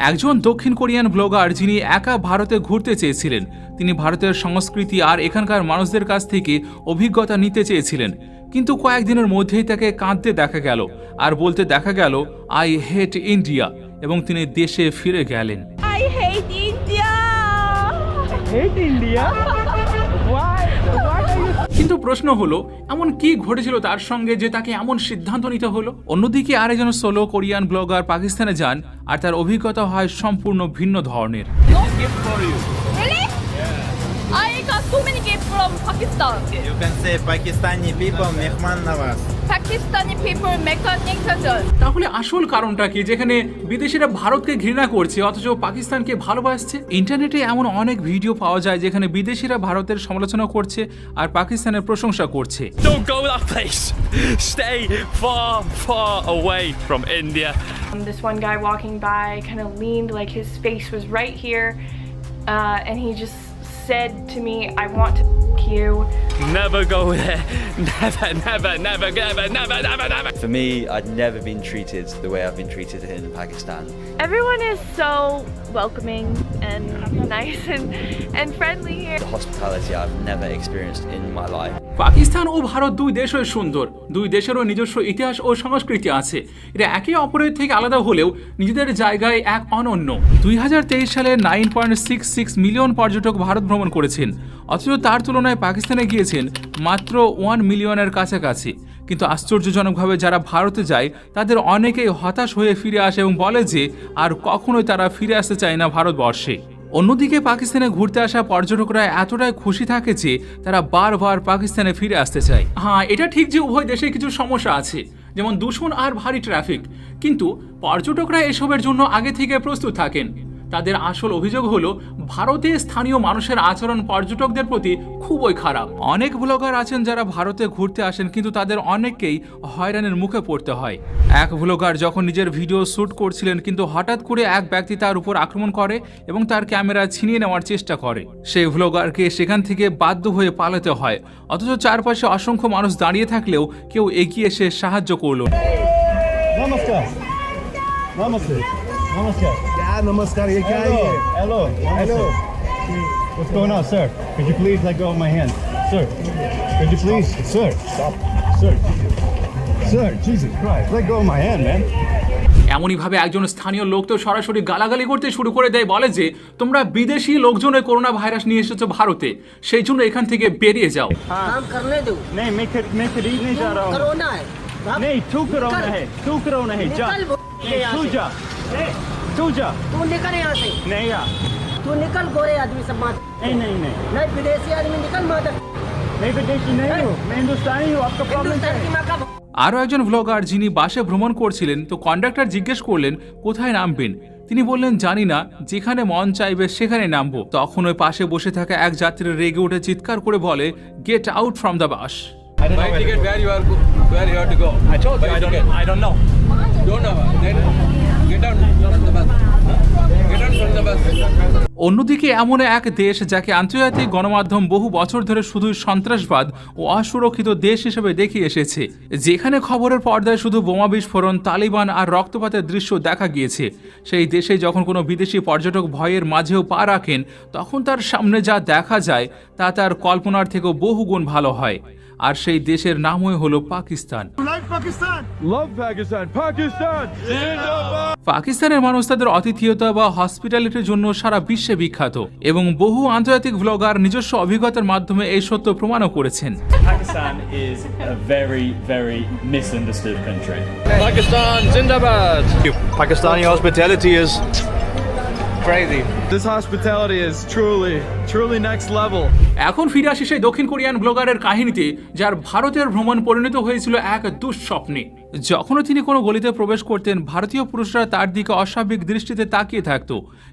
একজন দক্ষিণ Korean blogger যিনি একা ভারতে ঘুরতে চেয়েছিলেন তিনি ভারতের সংস্কৃতি আর এখানকার মানুষদের কাছ থেকে অভিজ্ঞতা নিতে চেয়েছিলেন। কিন্তু কয়েকদিনের মধ্যেই তাকে কাঁদতে দেখা গেল আর বলতে দেখা গেল আই হেট ইন্ডিয়া এবং তিনি দেশে ফিরে গেলেন। I hate India hate India? কিন্তু প্রশ্ন হলো এমন কি ঘটেছিল তার সঙ্গে যে তাকে এমন সিদ্ধান্ত নিতে হলো অন্যদিকে আর একজন সোলো কোরিয়ান ব্লগার পাকিস্তানে যান আর তার অভিজ্ঞতা হয় সম্পূর্ণ ভিন্ন ধরনের I got so many gifts from Pakistan. You can say Pakistani people mehman nawaz. People mechanic surgeon. তাহলে আসল কারণটা কি যেখানে বিদেশিরা ভারতকে ঘৃণা করছে অথচ পাকিস্তানকে ভালোবাসছে ইন্টারনেটে এমন অনেক ভিডিও পাওয়া যায় যেখানে বিদেশিরা ভারতের সমালোচনা করছে আর পাকিস্তানের প্রশংসা করছে Don't go that place. Stay far, far away from India. Um, this one guy walking by kind of leaned like his face was right here, uh, and he just said to me, "I want to f- you." Never go there. Never, never, never, never, never, never, never. For me, I'd never been treated the way I've been treated in Pakistan. Everyone is so welcoming and nice and and friendly here. The hospitality I've never experienced in my life. Pakistan ও ভারত দুই দেশই সুন্দর। দুই দেশেরও নিজস্ব ইতিহাস ও সংস্কৃতি আছে। এটা একে অপরের থেকে আলাদা হলেও নিজেদের জায়গায় এক অনন্য। দুই সালে nine point six six million পর্যটক ভারত ভ্রমণ করেছেন। অথচ তার তুলনায় পাকিস্তানে গিয়েছেন মাত্র ওয়ান মিলিয়নের কাছাকাছি। কিন্তু আশ্চর্যজনকভাবে যারা ভারতে যায় তাদের অনেকেই হতাশ হয়ে ফিরে আসে এবং বলে যে আর কখনোই তারা ফিরে আসতে চায় না ভারতবর্ষে। অন্যদিকে পাকিস্তানে ঘুরতে আসা পর্যটকরা এতটাই খুশি থাকে যে তারা বারবার পাকিস্তানে ফিরে আসতে চায়। হ্যাঁ এটা ঠিক যে উভয় দেশে কিছু সমস্যা আছে, যেমন দূষণ আর ভারী ট্রাফিক। কিন্তু পর্যটকরা এসবের জন্য আগে থেকে প্রস্তুত থাকেন। তাদের আসল অভিযোগ হলো ভারতে স্থানীয় মানুষের আচরণ পর্যটকদের প্রতি খুবই খারাপ। অনেক ব্লগার আছেন যারা ভারতে ঘুরতে আসেন কিন্তু তাদের অনেককেই হয়রানির মুখে পড়তে হয়। এক ব্লগার যখন নিজের ভিডিও শ্যুট করছিলেন কিন্তু হঠাৎ করে এক ব্যক্তি তার উপর আক্রমণ করে এবং তার ক্যামেরা ছিনিয়ে নেওয়ার চেষ্টা করে। সেই ব্লগারকে সেখান থেকে বাধ্য হয়ে পালাতে হয়। অথচ চারপাশে অসংখ্য মানুষ দাঁড়িয়ে থাকলেও কেউ এগিয়ে এসে সাহায্য করল নমস্কার। নমস্কার। নমস্কার। क्या नमस्कार ये क्या है hello ये hello hello what's going on sir could you please let go of my hand sir could you please sir stop sir sir Jesus Christ let go of my hand man এমনইভাবে একজন স্থানীয় লোক তো সরাসরি গালাগালি করতে শুরু করে দেয় বলে যে তোমরা বিদেশি লোকজনের করোনা ভাইরাস নিয়ে এসেছো ভারতে সেই জন্য এখান থেকে বেরিয়ে যাও काम करने दो नहीं मैं खर- मैं खरीद नहीं जा रहा हूँ कोरोना है भाग, नहीं तू कोरोना है तू कोरोना है जा निकल वो- नहीं, यहाँ तू से। जा नहीं, तू जा तू निकल यहाँ से नहीं या तू निकल गोरे आदमी सब मार नहीं नहीं नहीं नहीं विदेशी आदमी निकल मादर नहीं विदेशी नहीं हूँ मैं हिंदुस्तानी हूँ आपका प्रॉब्लम क्या हिंदुस्तान की है माँ का আরও একজন ব্লগার যিনি বাসে ভ্রমণ করছিলেন তো কন্ডাক্টর জিজ্ঞেস করলেন কোথায় নামবেন তিনি বললেন জানি না যেখানে মন চাইবে সেখানে নামবো তখন ওই পাশে বসে থাকা এক যাত্রী রেগে উঠে চিৎকার করে বলে get out from the bus Buy ticket where you are go- where you have to go. I told you I don't I don't know. Don't know. Then get down অন্যদিকে এমন এক দেশ যাকে আন্তর্জাতিক গণমাধ্যম বহু বছর ধরে শুধু সন্ত্রাসবাদ ও অসুরক্ষিত দেশ হিসেবে দেখিয়ে এসেছে। যেখানে খবরের পর্দায় শুধু বোমা বিস্ফোরণ, তালিবান আর রক্তপাতের দৃশ্য দেখা গিয়েছে। সেই দেশে যখন কোনো বিদেশি পর্যটক ভয়ের মাঝেও পা রাখেন, তখন তার সামনে যা দেখা যায়, তা তার কল্পনার থেকেও বহুগুণ ভালো হয়। আর সেই দেশের নামই হলো পাকিস্তান। Love Pakistan Pakistan! পাকিস্তানের মানুষ তাদের অতিথিয়তা বা হসপিটালিটির জন্য সারা বিশ্বে বিখ্যাত এবং বহু আন্তর্জাতিক ব্লগার নিজস্ব অভিজ্ঞতার মাধ্যমে এই সত্য প্রমাণও করেছেন। Pakistan Crazy. This hospitality is truly truly next level. এখন ফিরে আসি সেই দক্ষিণ কোরিয়ান ব্লগারের কাহিনীতে যার ভারতের ভ্রমণ পরিণত হয়েছিল এক দুঃস্বপ্নে। যখনও তিনি কোনো গলিতে প্রবেশ করতেন ভারতীয় পুরুষরা তার দিকে অস্বাভাবিক দৃষ্টিতে তাকিয়ে থাকত।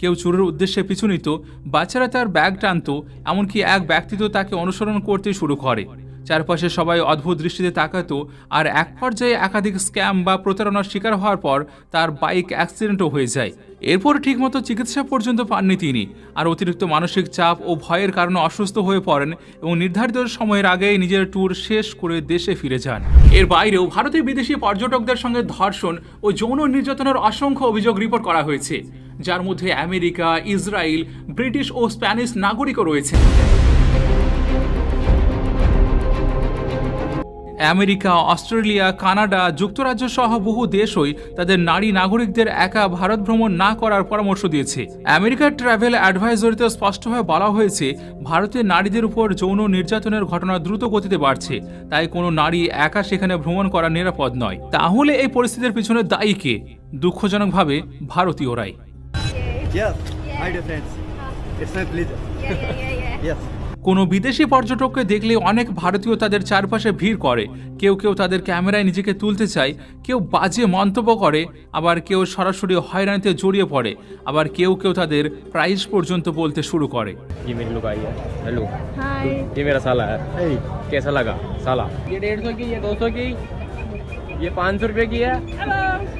কেউ চুরের উদ্দেশ্যে পিছু নিত বাচ্চারা তার ব্যাগ টানত এমনকি এক ব্যক্তি তো তাকে অনুসরণ করতে শুরু করে। চারপাশে সবাই অদ্ভুত দৃষ্টিতে তাকাতো, আর এক পর্যায়ে একাধিক স্ক্যাম বা প্রতারণার শিকার হওয়ার পর তার বাইক অ্যাক্সিডেন্টও হয়ে যায়। এরপর ঠিকমতো চিকিৎসা পর্যন্ত পাননি তিনি, আর অতিরিক্ত মানসিক চাপ ও ভয়ের কারণে অসুস্থ হয়ে পড়েন এবং নির্ধারিত সময়ের আগেই নিজের ট্যুর শেষ করে দেশে ফিরে যান। এর বাইরেও ভারতে বিদেশি পর্যটকদের সঙ্গে ধর্ষণ ও যৌন নির্যাতনের অসংখ্য অভিযোগ রিপোর্ট করা হয়েছে, যার মধ্যে আমেরিকা, ইসরায়েল, ব্রিটিশ ও স্প্যানিশ নাগরিকও রয়েছে আমেরিকা অস্ট্রেলিয়া কানাডা যুক্তরাজ্য সহ বহু দেশই তাদের নারী নাগরিকদের একা ভারত ভ্রমণ না করার পরামর্শ দিয়েছে আমেরিকার ট্রাভেল অ্যাডভাইজরিতে স্পষ্টভাবে বলা হয়েছে ভারতের নারীদের উপর যৌন নির্যাতনের ঘটনা দ্রুত গতিতে বাড়ছে তাই কোনো নারী একা সেখানে ভ্রমণ করা নিরাপদ নয় তাহলে এই পরিস্থিতির পিছনে দায়ী কে দুঃখজনকভাবে ভারতীয়রাই Yes. Hi, dear friends. It's my pleasure. Yeah, yeah, yeah. yes. কোনো বিদেশি পর্যটককে দেখলে অনেক ভারতীয় তাদের চারপাশে ভিড় করে কেউ কেউ তাদের ক্যামেরায় নিজেকে তুলতে চায় কেউ বাজে মন্তব্য করে আবার কেউ সরাসরি হয়রানিতে জড়িয়ে পড়ে আবার কেউ কেউ তাদের প্রাইস পর্যন্ত বলতে শুরু করে ये मेरी लुगाई है हेलो Hi. ये मेरा साला है कैसा लगा साला ये डेढ़ सौ की ये दो सौ की ये पाँच सौ रुपये की है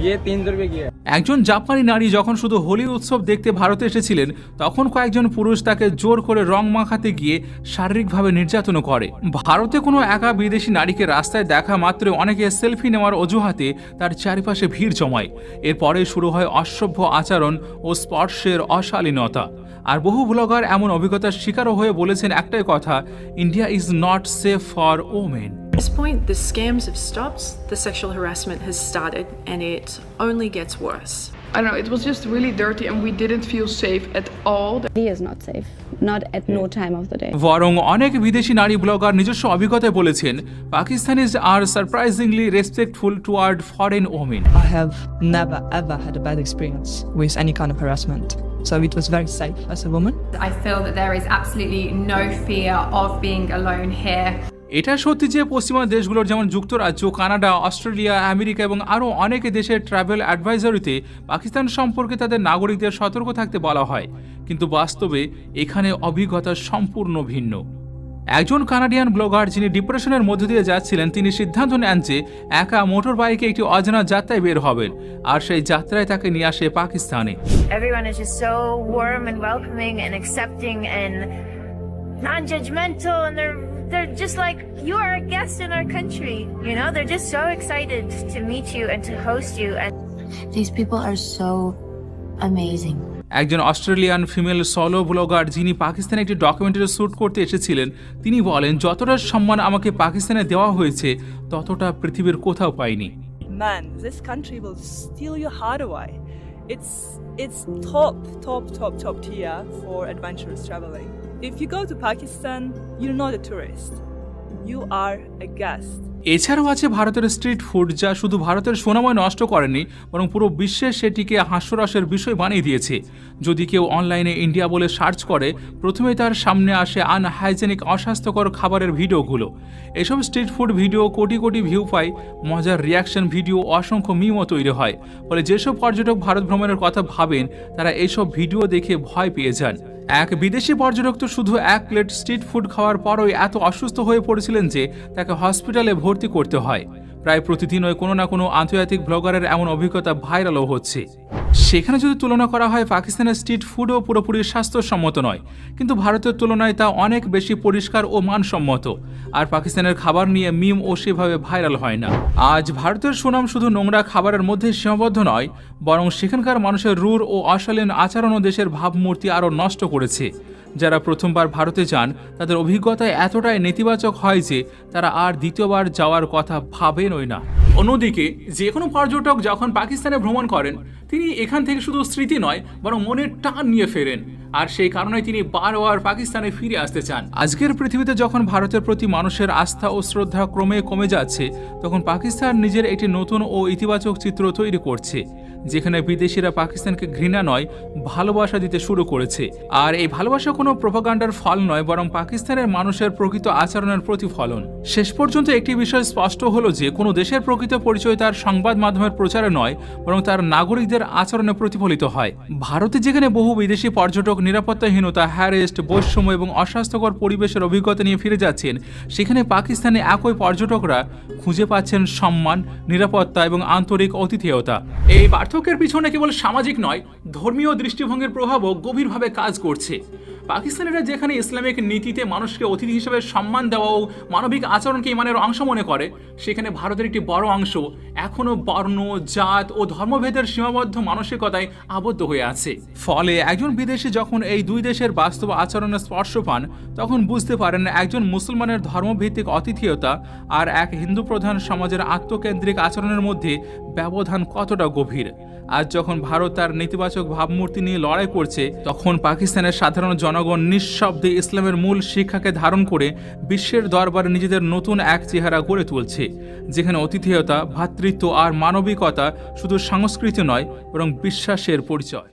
ये तीन सौ रुपये की है একজন জাপানি নারী যখন শুধু হোলি উৎসব দেখতে ভারতে এসেছিলেন, তখন কয়েকজন পুরুষ তাকে জোর করে রং মাখাতে গিয়ে শারীরিকভাবে নির্যাতন করে। ভারতে কোনো একা বিদেশি নারীকে রাস্তায় দেখা মাত্র অনেকে সেলফি নেওয়ার অজুহাতে তার চারিপাশে ভিড় জমায়। এরপরে শুরু হয় অসভ্য আচরণ ও স্পর্শের অশালীনতা। আর বহু ব্লগার এমন অভিজ্ঞতার শিকারও হয়ে বলেছেন একটাই কথা, India is not safe for women. this point, the scams have stopped, the sexual harassment has started, and it only gets worse. I don't know, it was just really dirty and we didn't feel safe at all. He is not safe. Not at no time of the day. বরং অনেক বিদেশি নারী blogger নিজস্ব অভিজ্ঞতায় বলেছেন Pakistanis R surprisingly respectful toward foreign women I have never ever had a bad experience with any kind of harassment. So it was very safe as a woman. I feel that there is absolutely no fear of being alone here. এটা সত্যি যে পশ্চিমা দেশগুলোর যেমন যুক্তরাজ্য, Canada, Australia, America এবং আরও অনেক দেশের ট্রাভেল অ্যাডভাইজারিতে পাকিস্তান সম্পর্কে তাদের নাগরিকদের সতর্ক থাকতে বলা হয়। কিন্তু বাস্তবে এখানে অভিজ্ঞতা সম্পূর্ণ ভিন্ন। একজন কানাডিয়ান ব্লগার যিনি ডিপ্রেশনের মধ্য দিয়ে যাচ্ছিলেন, তিনি সিদ্ধান্ত নেন যে একা মোটর বাইকে একটি অজানা যাত্রায় বের হবেন আর সেই যাত্রায় তাকে নিয়ে আসে পাকিস্তানে। Non-judgmental and they're they're just like you are a guest in our country. You know, they're just so excited to meet you and to host you and These people are so amazing. একজন Australian female solo blogger যিনি পাকিস্তানে একটি documentary shoot করতে এসেছিলেন তিনি বলেন যতটা সম্মান আমাকে পাকিস্তানে দেওয়া হয়েছে ততটা পৃথিবীর কোথাও পাইনি Man, this country will steal your heart away. It's it's top, top, top, top tier for adventurous traveling. If you go to Pakistan, you're not a tourist. You are a guest. এছাড়াও আছে ভারতের street food যা শুধু ভারতের সুনাময় নষ্ট করেনি, বরং পুরো বিশ্বে সেটিকে হাস্যরসের বিষয় বানিয়ে দিয়েছে। যদি কেউ অনলাইনে ইন্ডিয়া বলে সার্চ করে, প্রথমে তার সামনে আসে আনহাইজেনিক অস্বাস্থ্যকর খাবারের ভিডিওগুলো। এসব street food video crore crore view পায়, মজার রিয়াকশন ভিডিও অসংখ্য মিমও তৈরি হয়। ফলে যেসব পর্যটক ভারত ভ্রমণের কথা ভাবেন, তারা এইসব ভিডিও দেখে ভয় পেয়ে যান। এক বিদেশি পর্যটক তো শুধু এক প্লেট স্ট্রিট ফুড খাওয়ার পরই এত অসুস্থ হয়ে পড়েছিলেন যে, তাকে হসপিটালে ভর্তি করতে হয়। প্রায় প্রতিদিনই কোনো না কোনো আন্তর্জাতিক ব্লগারের এমন অভিজ্ঞতা ভাইরালও হচ্ছে। সেখানে যদি তুলনা করা হয়, পাকিস্তানের স্ট্রিট ফুডও পুরোপুরি স্বাস্থ্যসম্মত নয়। কিন্তু ভারতের তুলনায় তা অনেক বেশি পরিষ্কার ও মানসম্মত। আর পাকিস্তানের খাবার নিয়ে মিম ও সেভাবে ভাইরাল হয় না। আজ ভারতের সুনাম শুধু নোংরা খাবারের মধ্যে সীমাবদ্ধ নয়, বরং সেখানকার মানুষের রূঢ় ও অশালীন আচরণও দেশের ভাবমূর্তি আরও নষ্ট করেছে। যারা প্রথমবার ভারতে যান, তাদের অভিজ্ঞতা এতটাই নেতিবাচক হয় যে তারা আর দ্বিতীয়বার যাওয়ার কথা ভাবেনই না। অন্যদিকে যে কোনো পর্যটক যখন পাকিস্তানে ভ্রমণ করেন, তিনি এখান থেকে শুধু স্মৃতি নয়, বরং মনের টান নিয়ে ফেরেন। আর সেই কারণে তিনি বারবার পাকিস্তানে ফিরে আসতে চান। আজকের পৃথিবীতে যখন ভারতের প্রতি মানুষের আস্থা ও শ্রদ্ধা ক্রমে কমে যাচ্ছে, তখন পাকিস্তান নিজের একটি নতুন ও ইতিবাচক চিত্র তৈরি করছে। যেখানে বিদেশিরা পাকিস্তানকে ঘৃণা নয়, ভালোবাসা দিতে শুরু করেছে। আর এই ভালোবাসা কোনো প্রোপাগান্ডার ফল নয়, বরং পাকিস্তানের মানুষের প্রকৃত আচরণের প্রতিফলন। শেষ পর্যন্ত একটি বিষয় স্পষ্ট হলো যে, কোনো দেশের প্রকৃত পরিচয় তার সংবাদ মাধ্যমের প্রচারে নয়, বরং তার নাগরিকদের আচরণে প্রতিফলিত হয়। ভারতে যেখানে বহু বিদেশি পর্যটক নিরাপত্তাহীনতা হ্যারেস্ট বৈষম্য এবং অস্বাস্থ্যকর পরিবেশের অভিজ্ঞতা নিয়ে ফিরে যাচ্ছেন, সেখানে পাকিস্তানে একই পর্যটকরা খুঁজে পাচ্ছেন সম্মান, নিরাপত্তা এবং আন্তরিক অতিথেয়তা। এই পার্থক্যের পিছনে কেবল সামাজিক নয় ধর্মীয় দৃষ্টিভঙ্গির প্রভাবও গভীরভাবে কাজ করছে। পাকিস্তানিরা যেখানে ইসলামিক নীতিতে মানুষকে অতিথি হিসেবে সম্মান দেওয়া ও মানবিক আচরণকে ইমানের অংশ মনে করে, সেখানে ভারতের একটি বড় অংশ এখনও বর্ণ, জাত ও ধর্মভেদের সীমাবদ্ধ মানসিকতায় আবদ্ধ হয়ে আছে। ফলে একজন বিদেশি যখন এই দুই দেশের বাস্তব আচরণের স্পর্শ পান, তখন বুঝতে পারেন একজন মুসলমানের ধর্মভিত্তিক অতিথিয়তা আর এক হিন্দু প্রধান সমাজের আত্মকেন্দ্রিক আচরণের মধ্যে ব্যবধান কতটা গভীর। আজ যখন ভারত তার নেতিবাচক ভাবমূর্তি নিয়ে লড়াই করছে, তখন পাকিস্তানের সাধারণ জনগণ নিঃশব্দে ইসলামের মূল শিক্ষাকে ধারণ করে বিশ্বের দরবারে নিজেদের নতুন এক চেহারা গড়ে তুলছে, যেখানে অতিথেয়তা ভ্রাতৃত্ব আর মানবিকতা শুধু সংস্কৃতি নয়, বরং বিশ্বাসের পরিচয়।